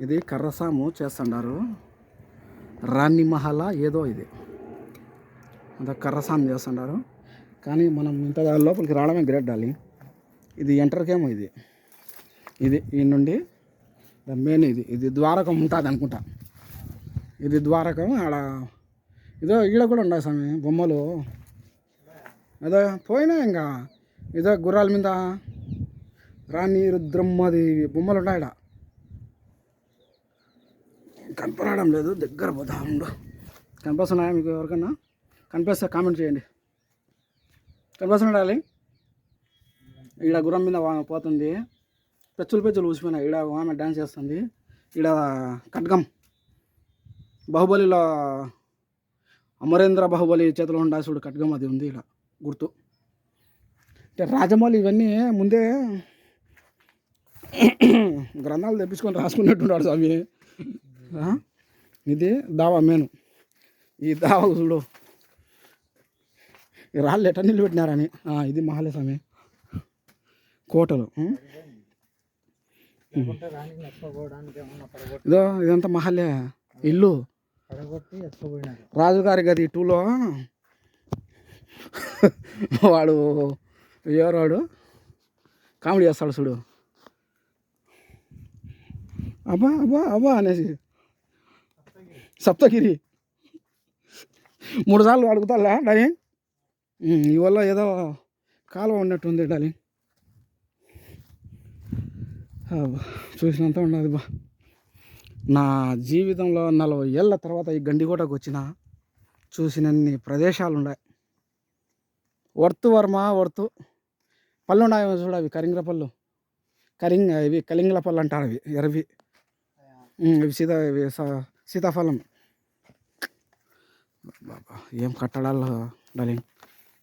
ఇది కర్రసాము చేస్తుండారు. రాణి మహల ఏదో ఇది. అంత కర్రసాము చేస్తుండారు. కానీ మనం ఇంత దాని లోపలికి రావడమే గ్రేట్ డాలి. ఇది ఎంటర్కేమో ఇది. ఇది ఈ నుండి మెయిన్ ఇది. ఇది ద్వారకం ఉంటుంది అనుకుంటా. ఇది ద్వారకం ఆడ ఇదో ఈడ కూడా ఉన్నాయి స్వామి బొమ్మలు. అదో పోయినా ఇంకా. ఇదో గుర్రాల మీద రాణి రుద్రమ్మది బొమ్మలు ఉన్నాయి ఈడ కనపడడం లేదు దగ్గర పోతా ఉండు. కనిపిస్తున్నాయా మీకు ఎవరికన్నా? కనిపిస్తే కామెంట్ చేయండి. కనిపిస్తున్నాడా ఈడ గుర్రం మీద వా- పోతుంది. పెచ్చులు పెచ్చులు ఊసిపోయినాయి. ఈడ ఆమె డ్యాన్స్ చేస్తుంది. ఈడ ఖడ్గం. బాహుబలిలో అమరేంద్ర బాహుబలి చేతిలో ఉండా ఖడ్గం అది ఉంది ఇలా గుర్తు. అంటే రాజమౌళి ఇవన్నీ ముందే గ్రంథాలు తెప్పించుకొని రాసుకున్నట్టున్నాడు స్వామి. ఇది దావా మేను. ఈ దావా చూడు. రాళ్ళు ఎట్ట నిలబెట్టినారని. ఆ, ఇది మహాలే స్వామి కోటలు ఇదో ఇదంతా మహల్లే. ఇల్లు. రాజుగారి గది టూలో. వాడు ఎవరు వాడు? కామెడీ చేస్తాడు చూడు. అబ్బా అబ్బా అబ్బా అనేసి. సప్తగిరి. మూడు సార్లు అడుగుతాలా డాలి ఇవల్ల ఏదో కాలువ ఉన్నట్టుంది డాలి చూసినంత ఉన్నది బా. నా జీవితంలో నలభై ఏళ్ళ తర్వాత ఈ గండికోటకు వచ్చిన చూసినన్ని ప్రదేశాలు ఉన్నాయి వర్తు వర్మ వర్తు పళ్ళు ఉన్నాయి చూడ అవి కరింగ్ర పళ్ళు. కరింగ ఇవి కలింగల పళ్ళు అంటారు అవి ఎరవి. ఇవి సీతా ఇవి సీతాఫలం. ఏం కట్టడాలు డాలింగ్